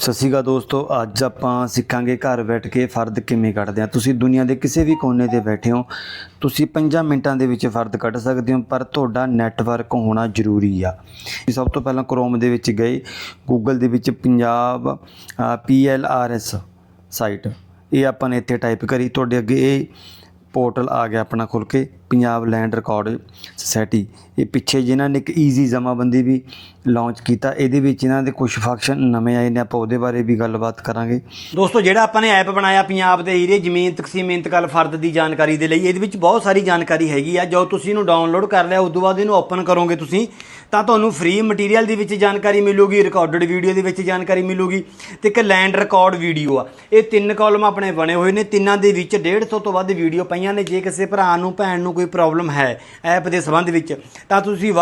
ਸਤਿ ਸ਼੍ਰੀ ਅਕਾਲ ਦੋਸਤੋ, ਅੱਜ ਆਪਾਂ ਸਿੱਖਾਂਗੇ ਘਰ ਬੈਠ ਕੇ ਫਰਦ ਕਿਵੇਂ ਕੱਢਦੇ ਆ। ਤੁਸੀਂ ਦੁਨੀਆ ਦੇ ਕਿਸੇ ਵੀ ਕੋਨੇ ਤੇ ਬੈਠੇ ਹੋ, ਤੁਸੀਂ 5 ਮਿੰਟਾਂ ਦੇ ਵਿੱਚ ਫਰਦ ਕੱਢ ਸਕਦੇ ਹੋ, ਪਰ ਤੁਹਾਡਾ ਨੈਟਵਰਕ ਹੋਣਾ ਜ਼ਰੂਰੀ ਆ। ਤੁਸੀਂ ਸਭ ਤੋਂ ਪਹਿਲਾਂ ਕ੍ਰੋਮ ਦੇ ਵਿੱਚ ਗਏ ਗੂਗਲ ਦੇ ਵਿੱਚ Punjab P L R S site ਇਹ ਆਪਾਂ ਨੇ ਇੱਥੇ ਟਾਈਪ ਕਰੀ, ਤੁਹਾਡੇ ਅੱਗੇ ਇਹ ਪੋਰਟਲ ਆ ਗਿਆ ਆਪਣਾ ਖੁੱਲ ਕੇ, ਪੰਜਾਬ ਲੈਂਡ ਰਿਕਾਰਡ ਸੁਸਾਇਟੀ ਇਹ ਪਿੱਛੇ ਜਿਨ੍ਹਾਂ ਨੇ ਇੱਕ ਈਜ਼ੀ ਜਮਾਬੰਦੀ ਵੀ ਲਾਂਚ ਕੀਤਾ, ਇਹਦੇ ਵਿੱਚ ਇਹਨਾਂ ਦੇ ਕੁਝ ਫੰਕਸ਼ਨ ਨਵੇਂ ਆਏ ਨੇ, ਆਪਾਂ ਉਹਦੇ ਬਾਰੇ ਵੀ ਗੱਲਬਾਤ ਕਰਾਂਗੇ। ਦੋਸਤੋ, ਜਿਹੜਾ ਆਪਾਂ ਨੇ ਐਪ ਬਣਾਇਆ ਪੰਜਾਬ ਦੇ ਹੀਰੇ ਜ਼ਮੀਨ, ਤਕਸੀਮ ਇੰਤਕਾਲ ਫਰਦ ਦੀ ਜਾਣਕਾਰੀ ਦੇ ਲਈ, ਇਹਦੇ ਵਿੱਚ ਬਹੁਤ ਸਾਰੀ ਜਾਣਕਾਰੀ ਹੈਗੀ ਆ। ਜੋ ਤੁਸੀਂ ਇਹਨੂੰ ਡਾਊਨਲੋਡ ਕਰ ਲਿਆ ਉਸ ਤੋਂ ਬਾਅਦ ਇਹਨੂੰ ਓਪਨ ਕਰੋਗੇ ਤੁਸੀਂ, ਤਾਂ ਤੁਹਾਨੂੰ ਫ੍ਰੀ ਮਟੀਰੀਅਲ ਦੇ ਵਿੱਚ ਜਾਣਕਾਰੀ ਮਿਲੂਗੀ ਰਿਕਾਰਡਡ ਵੀਡੀਓ ਦੇ ਵਿੱਚ ਜਾਣਕਾਰੀ ਮਿਲੂਗੀ ਤੇ ਇੱਕ ਲੈਂਡ ਰਿਕਾਰਡ ਵੀਡੀਓ ਆ। ਇਹ ਤਿੰਨ ਕਾਲਮ ਆਪਣੇ ਬਣੇ ਹੋਏ ਨੇ, ਤਿੰਨਾਂ ਦੇ ਵਿੱਚ 150 ਤੋਂ ਵੱਧ ਵੀਡੀਓ ਪਈਆਂ ਨੇ, ਜੇ ਕਿਸੇ ਭਰਾ ਨੂੰ, ਭੈਣ ਨੂੰ ਕੋਈ ਪ੍ਰੋਬਲਮ ਹੈ ਐਪ ਦੇ ਸੰਬੰਧ ਵਿੱਚ, ਤਾਂ ਤੁਸੀਂ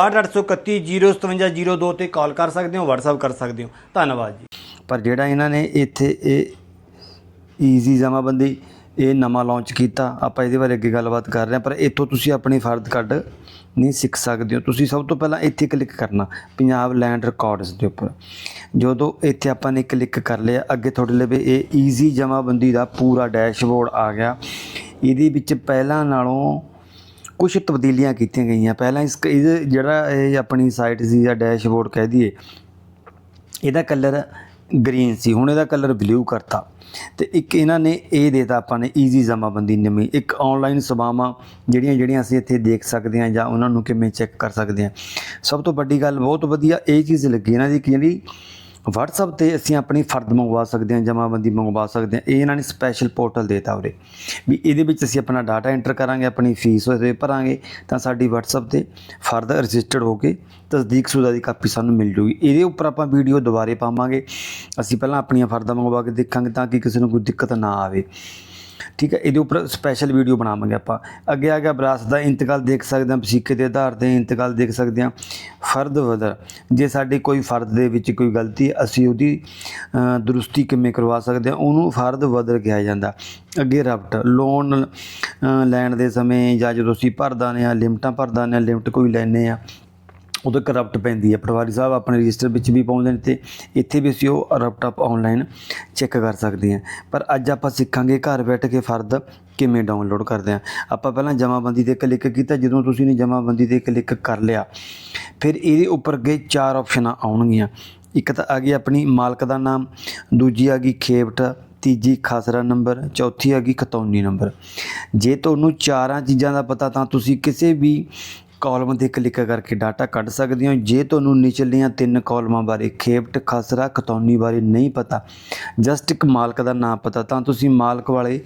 62831057002 ਤੇ ਕਾਲ ਕਰ ਸਕਦੇ ਹੋ, WhatsApp ਕਰ ਸਕਦੇ ਹੋ। ਧੰਨਵਾਦ ਜੀ। ਪਰ ਜਿਹੜਾ ਇਹਨਾਂ ਨੇ ਇੱਥੇ ਇਹ ਈਜ਼ੀ ਜਮਾਬੰਦੀ ਇਹ ਨਵਾਂ ਲਾਂਚ ਕੀਤਾ, ਆਪਾਂ ਇਹਦੇ ਬਾਰੇ ਅੱਗੇ ਗੱਲਬਾਤ ਕਰ ਰਹੇ ਹਾਂ, ਪਰ ਇੱਥੋਂ ਤੁਸੀਂ ਆਪਣੀ ਫਰਦ ਕੱਢ ਨਹੀਂ ਸਿੱਖ ਸਕਦੇ ਹੋ। ਤੁਸੀਂ ਸਭ ਤੋਂ ਪਹਿਲਾਂ ਇੱਥੇ ਕਲਿੱਕ ਕਰਨਾ, ਪੰਜਾਬ ਲੈਂਡ ਰਿਕਾਰਡਸ ਦੇ ਉੱਪਰ। ਜਦੋਂ ਇੱਥੇ ਆਪਾਂ ਨੇ ਕਲਿੱਕ ਕਰ ਲਿਆ, ਅੱਗੇ ਤੁਹਾਡੇ ਲਈ ਇਹ ਈਜ਼ੀ ਜਮਾਬੰਦੀ ਦਾ ਪੂਰਾ ਡੈਸ਼ਬੋਰਡ ਆ ਗਿਆ। ਇਹਦੇ ਵਿੱਚ ਪਹਿਲਾਂ ਨਾਲੋਂ ਕੁਝ ਤਬਦੀਲੀਆਂ ਕੀਤੀਆਂ ਗਈਆਂ। ਪਹਿਲਾਂ ਇਸ ਇਹ ਜਿਹੜਾ ਇਹ ਆਪਣੀ ਸਾਈਟ ਸੀ ਜਾਂ ਡੈਸ਼ਬੋਰਡ ਕਹਿ ਦਈਏ, ਇਹਦਾ ਕਲਰ ਗ੍ਰੀਨ ਸੀ। ਹੁਣ ਇਹਦਾ ਕਲਰ ਬਲੂ ਕਰਤਾ। ਤੇ ਇੱਕ ਇਹਨਾਂ ਨੇ ਇਹ ਦੇਤਾ ਆਪਾਂ ਨੇ ਈਜ਼ੀ ਜਮਾਬੰਦੀ ਨਵੀਂ ਇੱਕ ਆਨਲਾਈਨ ਸੇਵਾਵਾਂ ਜਿਹੜੀਆਂ ਜਿਹੜੀਆਂ ਅਸੀਂ ਇੱਥੇ ਦੇਖ ਸਕਦੇ ਹਾਂ ਜਾਂ ਉਹਨਾਂ ਨੂੰ ਕਿਵੇਂ ਚੈੱਕ ਕਰ ਸਕਦੇ ਹਾਂ। ਸਭ ਤੋਂ ਵੱਡੀ ਗੱਲ ਬਹੁਤ ਵਧੀਆ ਇਹ ਚੀਜ਼ ਲੱਗੀ ਇਹਨਾਂ ਦੀ ਕਿ ਜਿਹੜੀ WhatsApp ਤੇ ਅਸੀਂ ਆਪਣੀ ਫਰਦ ਮੰਗਵਾ ਸਕਦੇ ਹਾਂ, ਜਮਾਬੰਦੀ ਮੰਗਵਾ ਸਕਦੇ ਹਾਂ। ਇਹ ਇਹਨਾਂ ਨੇ ਸਪੈਸ਼ਲ ਪੋਰਟਲ ਦੇਤਾ ਉਰੇ। ਵੀ ਇਹਦੇ ਵਿੱਚ ਅਸੀਂ ਆਪਣਾ ਡਾਟਾ ਐਂਟਰ ਕਰਾਂਗੇ, ਆਪਣੀ ਫੀਸ ਉਹਦੇ ਭਰਾਂਗੇ, ਤਾਂ ਸਾਡੀ WhatsApp ਤੇ ਫਰਦ ਰਜਿਸਟਰਡ ਹੋ ਕੇ ਤਸਦੀਕ ਤਸਦੀਕਸ਼ੁਦਾ ਦੀ ਕਾਪੀ ਸਾਨੂੰ ਮਿਲ ਜੂਗੀ। ਇਹਦੇ ਉੱਪਰ ਆਪਾਂ ਵੀਡੀਓ ਦੁਬਾਰੇ ਪਾਵਾਂਗੇ। ਅਸੀਂ ਪਹਿਲਾਂ ਆਪਣੀਆਂ ਫਰਦਾਂ ਮੰਗਵਾ ਕੇ ਦੇਖਾਂਗੇ ਤਾਂ ਕਿ ਕਿਸੇ ਨੂੰ ਕੋਈ ਦਿੱਕਤ ਨਾ ਆਵੇ। ਠੀਕ ਹੈ, ਇਹਦੇ ਉੱਪਰ ਸਪੈਸ਼ਲ ਵੀਡੀਓ ਬਣਾਵਾਂਗੇ ਆਪਾਂ। ਅੱਗੇ ਆ ਗਿਆ ਵਿਰਾਸਤ ਦਾ ਇੰਤਕਾਲ ਦੇਖ ਸਕਦੇ ਹਾਂ ਵਸੀਕੇ ਦੇ ਆਧਾਰ ਤੇ ਇੰਤਕਾਲ ਦੇਖ ਸਕਦੇ ਹਾਂ। ਫਰਦ ਵਦਰ, ਜੇ ਸਾਡੇ ਕੋਈ ਫਰਦ ਦੇ ਵਿੱਚ ਕੋਈ ਗਲਤੀ ਅਸੀਂ ਉਹਦੀ ਦਰੁਸਤੀ ਕਿਵੇਂ ਕਰਵਾ ਸਕਦੇ ਹਾਂ, ਉਹਨੂੰ ਫਰਦ ਵਦਰ ਕਿਹਾ ਜਾਂਦਾ। ਅੱਗੇ ਰਬਟ ਲੋਨ ਲੈਣ ਦੇ ਸਮੇਂ ਜਾਂ ਜਦੋਂ ਅਸੀਂ ਭਰਦਾ ਨੇ ਆ ਲਿਮਟਾਂ ਭਰਦਾ ਨੇ ਲਿਮਟ ਕੋਈ ਲੈਨੇ ਆ ਉਦੋਂ ਕਰਪਟ ਪੈਂਦੀ ਹੈ। ਪਟਵਾਰੀ ਸਾਹਿਬ ਆਪਣੇ ਰਜਿਸਟਰ ਵਿੱਚ ਵੀ ਪਾਉਂਦੇ ਨੇ ਤੇ ਇੱਥੇ ਵੀ ਅਸੀਂ ਉਹ ਕਰਪਟ ਆਪ ਆਨਲਾਈਨ ਚੈੱਕ ਕਰ ਸਕਦੇ ਹਾਂ। ਪਰ ਅੱਜ ਆਪਾਂ ਸਿੱਖਾਂਗੇ ਘਰ ਬੈਠ ਕੇ ਫਰਦ ਕਿਵੇਂ ਡਾਊਨਲੋਡ ਕਰਦੇ ਹਾਂ। ਆਪਾਂ ਪਹਿਲਾਂ ਜਮਾਬੰਦੀ ਤੇ ਕਲਿੱਕ ਕੀਤਾ, ਜਦੋਂ ਤੁਸੀਂ ਨੇ ਜਮਾਬੰਦੀ ਤੇ ਕਲਿੱਕ ਕਰ ਲਿਆ, ਫਿਰ ਇਹਦੇ ਉੱਪਰ ਅੱਗੇ ਚਾਰ ਆਪਸ਼ਨਾਂ ਆਉਣਗੀਆਂ। ਇੱਕ ਤਾਂ ਆ ਗਈ ਆਪਣੀ ਮਾਲਕ ਦਾ ਨਾਮ, ਦੂਜੀ ਆ ਗਈ ਖੇਵਟ ਤੀਜੀ ਖਾਸਰਾ ਨੰਬਰ, ਚੌਥੀ ਆ ਗਈ ਖਤੌਨੀ ਨੰਬਰ। ਜੇ ਤੁਹਾਨੂੰ ਚਾਰਾਂ ਚੀਜ਼ਾਂ ਦਾ ਪਤਾ ਤਾਂ ਤੁਸੀਂ ਕਿਸੇ ਵੀ ਕਾਲਮ ਤੇ ਕਲਿੱਕ ਕਰਕੇ ਡਾਟਾ ਕੱਢ ਸਕਦੇ ਹੋ। ਜੇ ਤੁਹਾਨੂੰ ਨਿਚਲੀਆਂ ਤਿੰਨ ਕਾਲਮਾਂ ਬਾਰੇ ਖੇਪਟ, ਖਸਰਾ, ਖਤੌਨੀ ਬਾਰੇ ਨਹੀਂ ਪਤਾ, ਜਸਟ ਇੱਕ ਮਾਲਕ ਦਾ ਨਾਮ ਪਤਾ, ਤਾਂ ਤੁਸੀਂ ਮਾਲਕ ਵਾਲੇ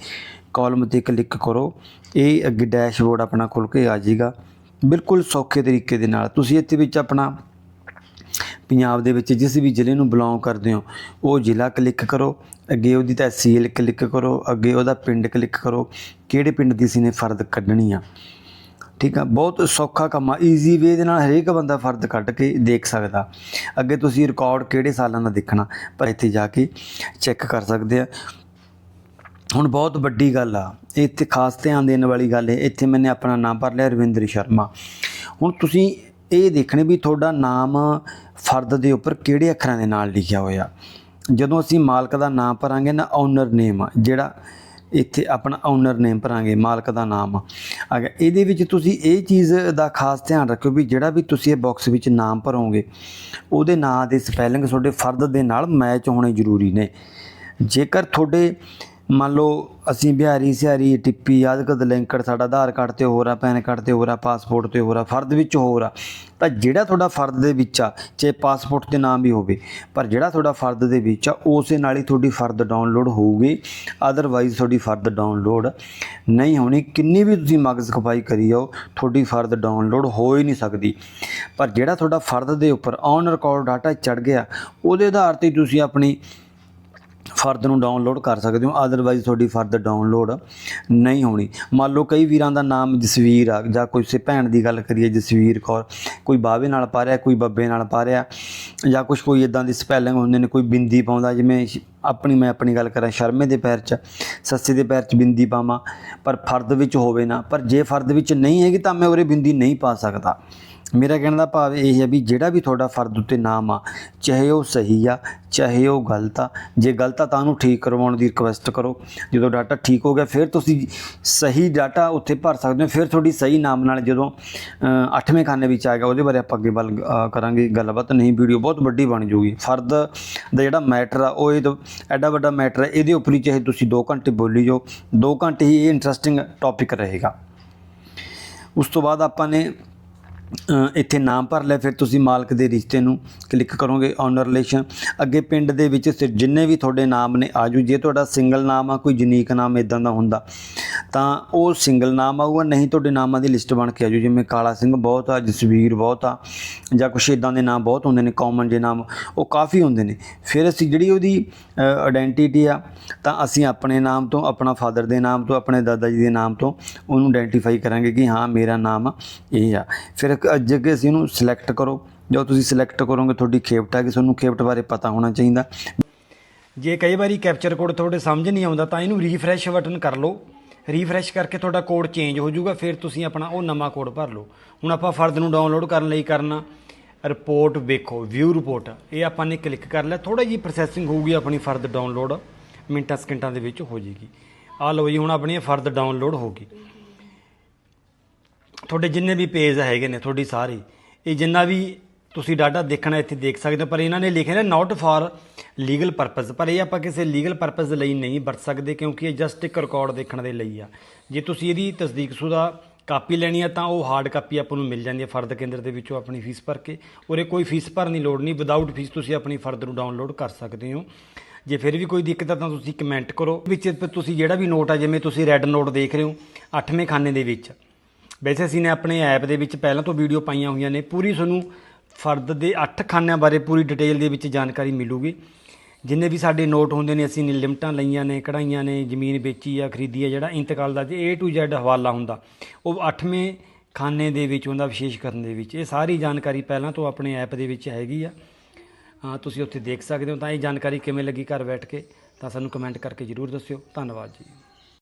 ਕਾਲਮ ਤੇ ਕਲਿੱਕ ਕਰੋ। ਇਹ ਅੱਗੇ ਡੈਸ਼ਬੋਰਡ ਆਪਣਾ ਖੁੱਲ ਕੇ ਆ ਜਾਏਗਾ। ਬਿਲਕੁਲ ਸੌਖੇ ਤਰੀਕੇ ਦੇ ਨਾਲ ਤੁਸੀਂ ਇੱਥੇ ਵਿੱਚ ਆਪਣਾ ਪੰਜਾਬ ਦੇ ਵਿੱਚ ਜਿਸ ਵੀ ਜ਼ਿਲ੍ਹੇ ਨੂੰ ਬਿਲੋਂਗ ਕਰਦੇ ਹੋ, ਉਹ ਜ਼ਿਲ੍ਹਾ ਕਲਿੱਕ ਕਰੋ। ਅੱਗੇ ਉਹਦੀ ਤਹਿਸੀਲ ਕਲਿੱਕ ਕਰੋ, ਅੱਗੇ ਉਹਦਾ ਪਿੰਡ ਕਲਿੱਕ ਕਰੋ। ਕਿਹੜੇ ਪਿੰਡ ਦੀ ਸੀ ਨੇ ਫਰਦ ਕੱਢਣੀ ਆ? ਠੀਕ ਆ, ਬਹੁਤ ਸੌਖਾ ਕੰਮ ਆ ਈਜ਼ੀ ਵੇ ਦੇ ਨਾਲ ਹਰੇਕ ਬੰਦਾ ਫਰਦ ਕੱਢ ਕੇ ਦੇਖ ਸਕਦਾ। ਅੱਗੇ ਤੁਸੀਂ ਰਿਕਾਰਡ ਕਿਹੜੇ ਸਾਲਾਂ ਦਾ ਦੇਖਣਾ, ਪਰ ਇੱਥੇ ਜਾ ਕੇ ਚੈੱਕ ਕਰ ਸਕਦੇ ਆ। ਹੁਣ ਬਹੁਤ ਵੱਡੀ ਗੱਲ ਆ ਇੱਥੇ ਖਾਸ ਧਿਆਨ ਦੇਣ ਵਾਲੀ ਗੱਲ ਹੈ, ਇੱਥੇ ਮੈਨੇ ਆਪਣਾ ਨਾਮ ਭਰ ਲਿਆ, ਰਵਿੰਦਰ ਸ਼ਰਮਾ। ਹੁਣ ਤੁਸੀਂ ਇਹ ਦੇਖਣੇ ਵੀ ਤੁਹਾਡਾ ਨਾਮ ਫਰਦ ਦੇ ਉੱਪਰ ਕਿਹੜੇ ਅੱਖਰਾਂ ਦੇ ਨਾਲ ਲਿਖਿਆ ਹੋਇਆ। ਜਦੋਂ ਅਸੀਂ ਮਾਲਕ ਦਾ ਨਾਮ ਭਰਾਂਗੇ ਨਾ ਓਨਰ ਨੇਮ ਜਿਹੜਾ ਇੱਥੇ ਆਪਣਾ ਓਨਰ ਨੇਮ ਭਰਾਂਗੇ, ਮਾਲਕ ਦਾ ਨਾਮ। ਅਗਰ ਇਹਦੇ ਵਿੱਚ ਤੁਸੀਂ ਇਹ ਚੀਜ਼ ਦਾ ਖਾਸ ਧਿਆਨ ਰੱਖਿਓ ਵੀ ਜਿਹੜਾ ਵੀ ਤੁਸੀਂ ਇਹ ਬਾਕਸ ਵਿੱਚ ਨਾਮ ਭਰੋਗੇ, ਉਹਦੇ ਨਾਂ ਦੇ ਸਪੈਲਿੰਗ ਤੁਹਾਡੇ ਫਰਦ ਦੇ ਨਾਲ ਮੈਚ ਹੋਣੇ ਜ਼ਰੂਰੀ ਨੇ। ਜੇਕਰ ਤੁਹਾਡੇ ਮੰਨ ਲਓ ਅਸੀਂ ਬਿਹਾਰੀ, ਸਿਹਾਰੀ, ਟਿੱਪੀ ਯਾਦਕਦ ਲਿੰਕਡ ਸਾਡਾ ਆਧਾਰ ਕਾਰਡ ਤੇ ਹੋਰ ਆ, ਪੈਨ ਕਾਰਡ ਤੇ ਹੋਰ ਆ, ਪਾਸਪੋਰਟ ਤੇ ਹੋਰ ਆ, ਫਰਦ ਵਿੱਚ ਹੋਰ ਆ, ਤਾਂ ਜਿਹੜਾ ਤੁਹਾਡਾ ਫਰਦ ਦੇ ਵਿੱਚ ਆ, ਚਾਹੇ ਪਾਸਪੋਰਟ ਤੇ ਨਾਮ ਵੀ ਹੋਵੇ, ਪਰ ਜਿਹੜਾ ਤੁਹਾਡਾ ਫਰਦ ਦੇ ਵਿੱਚ ਆ, ਉਸੇ ਨਾਲ ਹੀ ਤੁਹਾਡੀ ਫਰਦ ਡਾਊਨਲੋਡ ਹੋਊਗੀ ਅਦਰਵਾਈਜ਼ ਤੁਹਾਡੀ ਫਰਦ ਡਾਊਨਲੋਡ ਨਹੀਂ ਹੋਣੀ। ਕਿੰਨੀ ਵੀ ਤੁਸੀਂ ਮਗਜ਼ ਖਪਾਈ ਕਰੀ ਜਾਓ, ਤੁਹਾਡੀ ਫਰਦ ਡਾਊਨਲੋਡ ਹੋ ਹੀ ਨਹੀਂ ਸਕਦੀ। ਪਰ ਜਿਹੜਾ ਤੁਹਾਡਾ ਫਰਦ ਦੇ ਉੱਪਰ ਔਨ ਰਿਕਾਰਡ ਡਾਟਾ ਚੜ ਗਿਆ, ਉਹਦੇ ਆਧਾਰ ਤੇ ਤੁਸੀਂ ਆਪਣੀ ਫਰਦ ਨੂੰ ਡਾਊਨਲੋਡ ਕਰ ਸਕਦੇ ਹੋ ਅਦਰਵਾਈਜ਼ ਤੁਹਾਡੀ ਫਰਦ ਡਾਊਨਲੋਡ ਨਹੀਂ ਹੋਣੀ। ਮੰਨ ਲਓ ਕਈ ਵੀਰਾਂ ਦਾ ਨਾਮ ਜਸਵੀਰ ਆ, ਜਾਂ ਕਿਸੇ ਭੈਣ ਦੀ ਗੱਲ ਕਰੀਏ, ਜਸਵੀਰ ਕੌਰ, ਕੋਈ ਬਾਵੇ ਨਾਲ ਪਾ ਰਿਹਾ, ਕੋਈ ਬੱਬੇ ਨਾਲ ਪਾ ਰਿਹਾ, ਜਾਂ ਕੁਝ ਕੋਈ ਇਦਾਂ ਦੀ ਸਪੈਲਿੰਗ ਹੁੰਦੇ ਨੇ, ਕੋਈ ਬਿੰਦੀ ਪਾਉਂਦਾ, ਜਿਵੇਂ ਆਪਣੀ, ਮੈਂ ਆਪਣੀ ਗੱਲ ਕਰਾਂ, ਸ਼ਰਮੇ ਦੇ ਪੈਰ 'ਚ, ਸੱਸੇ ਦੇ ਪੈਰ 'ਚ ਬਿੰਦੀ ਪਾਵਾਂ, ਪਰ ਫਰਦ ਵਿੱਚ ਹੋਵੇ ਨਾ, ਪਰ ਜੇ ਫਰਦ ਵਿੱਚ ਨਹੀਂ ਹੈਗੀ ਤਾਂ ਮੈਂ ਉਰੇ ਬਿੰਦੀ ਨਹੀਂ ਪਾ ਸਕਦਾ। ਮੇਰਾ ਕਹਿਣ ਦਾ ਭਾਵ ਇਹ ਹੈ ਵੀ ਜਿਹੜਾ ਵੀ ਤੁਹਾਡਾ ਫਰਦ ਉੱਤੇ ਨਾਮ ਆ ਚਾਹੇ ਉਹ ਸਹੀ ਆ ਚਾਹੇ ਉਹ ਗਲਤ ਆ ਜੇ ਗਲਤ ਆ ਤਾਂ ਉਹਨੂੰ ਠੀਕ ਕਰਵਾਉਣ ਦੀ ਰਿਕੁਐਸਟ ਕਰੋ। ਜਦੋਂ ਡਾਟਾ ਠੀਕ ਹੋ ਗਿਆ ਫਿਰ ਤੁਸੀਂ ਸਹੀ ਡਾਟਾ ਉੱਥੇ ਭਰ ਸਕਦੇ ਹੋ ਫਿਰ ਤੁਹਾਡੀ ਸਹੀ ਨਾਮ ਨਾਲ ਜਦੋਂ ਅ, ਅੱਠਵੇਂ ਖਾਨੇ ਵਿੱਚ ਆਏਗਾ ਉਹਦੇ ਬਾਰੇ ਆਪਾਂ ਅੱਗੇ ਵੱਲ ਕਰਾਂਗੇ ਗੱਲਬਾਤ। ਨਹੀਂ ਵੀਡੀਓ ਬਹੁਤ ਵੱਡੀ ਬਣ ਜਾਊਗੀ। ਫਰਦ ਦਾ ਜਿਹੜਾ ਮੈਟਰ ਆ ਉਹ ਇਹ ਐਡਾ ਵੱਡਾ ਮੈਟਰ ਹੈ ਇਹਦੇ ਉੱਪਰ ਹੀ ਚਾਹੇ ਤੁਸੀਂ 2 ਘੰਟੇ ਬੋਲੀ ਜਾਓ 2 ਘੰਟੇ ਹੀ ਇਹ ਇੰਟਰਸਟਿੰਗ ਟੌਪਿਕ ਰਹੇਗਾ। ਉਸ ਤੋਂ ਬਾਅਦ ਆਪਾਂ ਨੇ ਇੱਥੇ ਨਾਮ ਭਰ ਲਿਆ ਫਿਰ ਤੁਸੀਂ ਮਾਲਕ ਦੇ ਰਿਸ਼ਤੇ ਨੂੰ ਕਲਿੱਕ ਕਰੋਗੇ ਓਨਰ ਰਿਲੇਸ਼ਨ ਅੱਗੇ ਪਿੰਡ ਦੇ ਵਿੱਚ ਸਿਰ ਜਿੰਨੇ ਵੀ ਤੁਹਾਡੇ ਨਾਮ ਨੇ, ਆਜੂ, ਜੇ ਤੁਹਾਡਾ ਸਿੰਗਲ ਨਾਮ ਆ, ਕੋਈ ਯੂਨੀਕ ਨਾਮ ਇਦਾਂ ਦਾ ਹੁੰਦਾ ਤਾਂ ਉਹ ਸਿੰਗਲ ਨਾਮ ਆਊਗਾ, ਨਹੀਂ ਤੁਹਾਡੇ ਨਾਮਾਂ ਦੀ ਲਿਸਟ ਬਣ ਕੇ ਆਜੂ ਜਿਵੇਂ ਕਾਲਾ ਸਿੰਘ ਬਹੁਤ ਆ, ਜਸਵੀਰ ਬਹੁਤ ਆ, ਜਾਂ ਕੁਛ ਇਦਾਂ ਦੇ ਨਾਮ ਬਹੁਤ ਹੁੰਦੇ ਨੇ ਕਾਮਨ ਜੇ ਨਾਮ, ਉਹ ਕਾਫੀ ਹੁੰਦੇ ਨੇ। ਫਿਰ ਅਸੀਂ ਜਿਹੜੀ ਉਹਦੀ ਆਇਡੈਂਟੀਟੀ ਆ, ਤਾਂ ਅਸੀਂ ਆਪਣੇ ਨਾਮ ਤੋਂ, ਆਪਣਾ ਫਾਦਰ ਦੇ ਨਾਮ ਤੋਂ, ਆਪਣੇ ਦਾਦਾ ਜੀ ਦੇ ਨਾਮ ਤੋਂ ਉਹਨੂੰ ਆਇਡੈਂਟੀਫਾਈ ਕਰਾਂਗੇ ਕਿ ਹਾਂ, ਮੇਰਾ ਨਾਮ ਇਹ ਆ। ਫਿਰ ਇੱਕ ਅੱਗੇ ਅੱਗੇ ਅਸੀਂ ਉਹਨੂੰ ਸਿਲੈਕਟ ਕਰੋ। ਜਦੋਂ ਤੁਸੀਂ ਸਿਲੈਕਟ ਕਰੋਗੇ, ਤੁਹਾਡੀ ਖੇਪਟ ਆ ਕਿ ਤੁਹਾਨੂੰ ਖੇਪਟ ਬਾਰੇ ਪਤਾ ਹੋਣਾ ਚਾਹੀਦਾ। ਜੇ ਕਈ ਵਾਰੀ ਕੈਪਚਰ ਕੋਡ ਤੁਹਾਡੇ ਸਮਝ ਨਹੀਂ ਆਉਂਦਾ, ਤਾਂ ਇਹਨੂੰ ਰੀਫਰੈਸ਼ ਬਟਨ ਕਰ ਲਓ। ਰੀਫਰੈਸ਼ ਕਰਕੇ ਤੁਹਾਡਾ ਕੋਡ ਚੇਂਜ ਹੋ ਜਾਊਗਾ, ਫਿਰ ਤੁਸੀਂ ਆਪਣਾ ਉਹ ਨਵਾਂ ਕੋਡ ਭਰ ਲਓ। ਹੁਣ ਆਪਾਂ ਫਰਦ ਨੂੰ ਡਾਊਨਲੋਡ ਕਰਨ ਲਈ ਕਰਨਾ। ਰਿਪੋਰਟ ਵੇਖੋ ਵਿਊ ਰਿਪੋਰਟ ਇਹ ਆਪਾਂ ਨੇ ਕਲਿੱਕ ਕਰ ਲਿਆ। ਥੋੜਾ ਜੀ ਪ੍ਰੋਸੈਸਿੰਗ ਹੋਊਗੀ ਆਪਣੀ ਫਰਦ ਡਾਊਨਲੋਡ ਮਿੰਟਾਂ ਸਕਿੰਟਾਂ ਦੇ ਵਿੱਚ ਹੋ ਜਾਏਗੀ। ਆ ਲਓ ਜੀ, ਹੁਣ ਆਪਣੀ ਇਹ ਫਰਦ ਡਾਊਨਲੋਡ ਹੋ ਗਈ। ਤੁਹਾਡੇ ਜਿੰਨੇ ਵੀ ਪੇਜ ਹੈਗੇ ਨੇ, ਤੁਹਾਡੀ ਸਾਰੇ। ਇਹ ਜਿੰਨਾ ਵੀ ਤੁਸੀਂ ਡਾਟਾ ਦੇਖਣਾ ਇੱਥੇ ਦੇਖ ਸਕਦੇ ਹੋ, ਪਰ ਇਹਨਾਂ ਨੇ ਲਿਖਿਆ ਨਾ ਨਾਟ ਫਾਰ ਲੀਗਲ ਪਰਪਸ ਪਰ ਇਹ ਆਪਾਂ ਕਿਸੇ ਲੀਗਲ ਪਰਪਸ ਲਈ ਨਹੀਂ ਵਰਤ ਸਕਦੇ, ਕਿਉਂਕਿ ਇਹ ਜਸਟ ਇੱਕ ਰਿਕਾਰਡ ਦੇਖਣ ਦੇ ਲਈ ਆ। ਜੇ ਤੁਸੀਂ ਇਹਦੀ ਤਸਦੀਕਸ਼ੁਦਾ ਕਾਪੀ ਲੈਣੀ ਆ, ਤਾਂ ਉਹ ਹਾਰਡ ਕਾਪੀ ਆਪਾਂ ਨੂੰ ਮਿਲ ਜਾਂਦੀ ਹੈ ਫਰਦ ਕੇਂਦਰ ਦੇ ਵਿੱਚੋਂ ਆਪਣੀ ਫੀਸ ਭਰ ਕੇ। ਉਰੇ ਕੋਈ ਫੀਸ ਭਰਨ ਦੀ ਲੋੜ ਨਹੀਂ ਵਿਦਆਊਟ ਫੀਸ ਤੁਸੀਂ ਆਪਣੀ ਫਰਦ ਨੂੰ ਡਾਊਨਲੋਡ ਕਰ ਸਕਦੇ ਹੋ। ਜੇ ਫਿਰ ਵੀ ਕੋਈ ਦਿੱਕਤ ਆ, ਤਾਂ ਤੁਸੀਂ ਕਮੈਂਟ ਕਰੋ। ਵਿੱਚ ਤੁਸੀਂ ਜਿਹੜਾ ਵੀ ਨੋਟ ਆ, ਜਿਵੇਂ ਤੁਸੀਂ ਰੈੱਡ ਨੋਟ ਦੇਖ ਰਹੇ ਹੋ 8ਵੇਂ ਖਾਨੇ ਦੇ ਵਿੱਚ। ਵੈਸੇ ਅਸੀਂ ਨੇ ਆਪਣੇ ਐਪ ਦੇ ਵਿੱਚ ਪਹਿਲਾਂ ਤੋਂ ਵੀਡੀਓ ਪਾਈਆਂ ਹੋਈਆਂ ਨੇ, ਪੂਰੀ ਤੁਹਾਨੂੰ ਫਰਦ ਦੇ 8 ਖਾਨਿਆਂ ਬਾਰੇ ਪੂਰੀ ਡਿਟੇਲ ਦੇ ਵਿੱਚ ਜਾਣਕਾਰੀ ਮਿਲੂਗੀ। ਜਿੰਨੇ ਵੀ ਸਾਡੇ ਨੋਟ ਹੁੰਦੇ ਨੇ, ਅਸੀਂ ਨੇ ਲਿਮਟਾਂ ਲਈਆਂ ਨੇ, ਕਢਾਈਆਂ ਨੇ, ਜ਼ਮੀਨ ਵੇਚੀ ਆ, ਖਰੀਦੀ ਆ, ਜਿਹੜਾ ਇੰਤਕਾਲ ਦਾ ਜੇ A to Z ਹਵਾਲਾ ਹੁੰਦਾ। ਉਹ 8ਵੇਂ ਖਾਨੇ ਦੇ ਵਿੱਚ ਹੁੰਦਾ ਵਿਸ਼ੇਸ਼ ਕਰਨ ਦੇ ਵਿੱਚ। ਇਹ ਸਾਰੀ ਜਾਣਕਾਰੀ ਪਹਿਲਾਂ ਤੋਂ ਆਪਣੇ ਐਪ ਦੇ ਵਿੱਚ ਹੈਗੀ ਆ। ਹਾਂ, ਤੁਸੀਂ ਉੱਥੇ ਦੇਖ ਸਕਦੇ ਹੋ। ਤਾਂ ਇਹ ਜਾਣਕਾਰੀ ਕਿਵੇਂ ਲੱਗੀ ਘਰ ਬੈਠ ਕੇ? ਤਾਂ ਸਾਨੂੰ ਕਮੈਂਟ ਕਰਕੇ ਜਰੂਰ ਦੱਸਿਓ। ਧੰਨਵਾਦ ਜੀ।